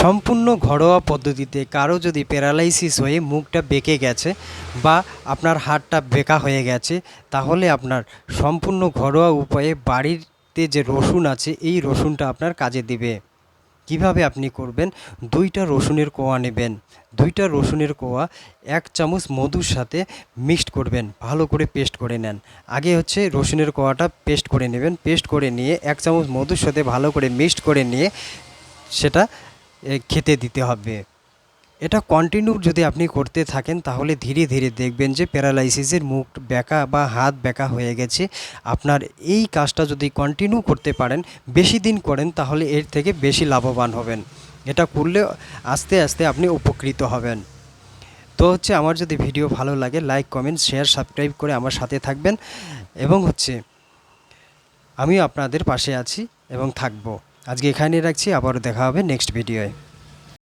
সম্পূর্ণ ঘরোয়া পদ্ধতিতে কারও যদি প্যারালাইসিস হয়ে মুখটা বেঁকে গেছে বা আপনার হাতটা বেঁকা হয়ে গেছে, তাহলে আপনার সম্পূর্ণ ঘরোয়া উপায়ে বাড়িতে যে রসুন আছে, এই রসুনটা আপনার কাজে দিবে। কীভাবে আপনি করবেন? দুইটা রসুনের কোয়া নেবেন। দুইটা রসুনের কোয়া এক চামচ মধুর সাথে মিক্সড করবেন, ভালো করে পেস্ট করে নেন। আগে হচ্ছে রসুনের কোয়াটা পেস্ট করে নেবেন, পেস্ট করে নিয়ে এক চামচ মধুর সাথে ভালো করে মিক্সড করে নিয়ে সেটা খেতে দিতে হবে। এটা কন্টিনিউ যদি আপনি করতে থাকেন, তাহলে ধীরে ধীরে দেখবেন যে প্যারালাইসিসের মুখ বেঁকা বা হাত বেঁকা হয়ে গেছে। আপনার এই কাজটা যদি কন্টিনিউ করতে পারেন, বেশি দিন করেন, তাহলে এর থেকে বেশি লাভবান হবেন। এটা করলে আস্তে আস্তে আপনি উপকৃত হবেন। তো হচ্ছে আমার যদি ভিডিও ভালো লাগে লাইক কমেন্ট শেয়ার সাবস্ক্রাইব করে আমার সাথে থাকবেন। এবং হচ্ছে, আমিও আপনাদের পাশে আছি এবং থাকব। আজকে এখানেই রাখছি আবারও দেখা হবে নেক্সট ভিডিওয়ে